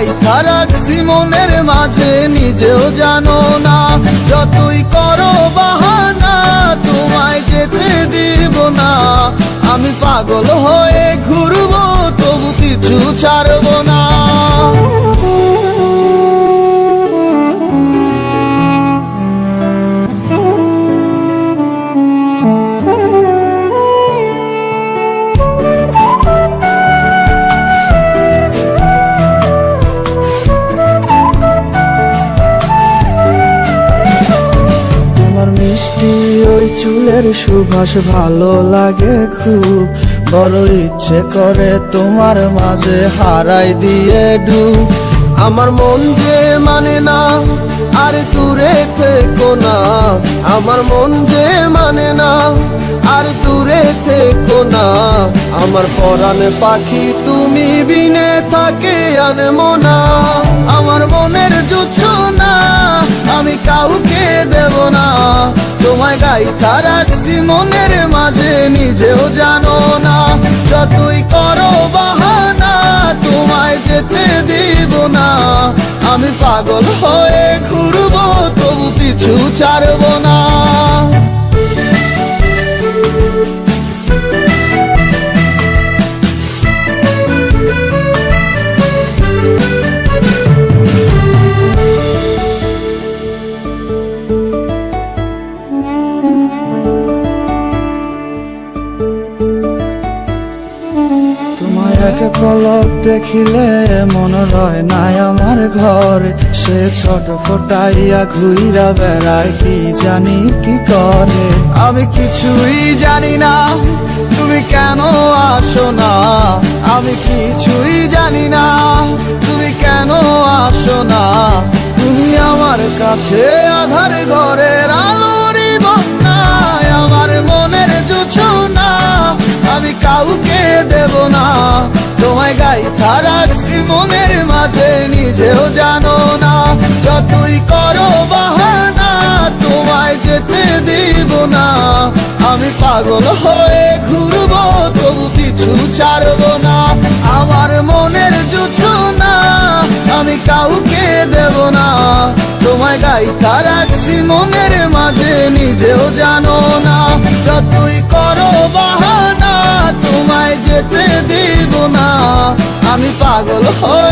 গাইথা রাখছি মনের মাঝে নিজেও জানো না। যতই করো বাহানা, তোমায় যেতে দিব না। আমি পাগল হয়ে ঘুরবো, তবু কিছু ছাড়বো না। চুলের সুবাস ভালো লাগে খুব। বড় ইচ্ছে করে তোমার মাঝে হারাই দিয়ে ডু আমার মন যে মানে না, আর দূরে থেকো না। আমার মন যে মানে না, আর দূরে থেকো না। আমার পরাণ পাখি তুমি বিনে থাকে আনমো না আমার মনের দেব না তোমায় গাইতা রাখছি মনের মাঝে নিজেও জানো না। যতই করো বাহানা, তোমায় যেতে দিব না। আমি পাগল হয়ে ঘুরবো, তবু পিছু ছাড়বো এক পলক দেখিলে মন রয় নাই আমার ঘরে। সে ছোট ফোটাইয়া ঘুইরা বেড়ায়, কি জানি কি করে? আমি কিছুই জানি না, তুমি কেন আসো না? আমি কিছুই জানি না, তুমি কেন আসো না? তুমি আমার কাছে আধার ঘরের আলোরই বন্যায়, আমার মনের জুছো না আমি কাউকে গাইথা রাখছি মনের মাঝে নিজেও জানো না, যতই করো বাহানা, তোমায় যেতে দিব না। আমি পাগল হয়ে ঘুরবো, তবু পিছু ছাড়বো না। আমার মনের যুদ্ধ না, আমি কাউকে দেব না। তোমায় গাইথা রাখছি মনের মাঝে নিজেও জানো না। না আমি পাগল হয়ে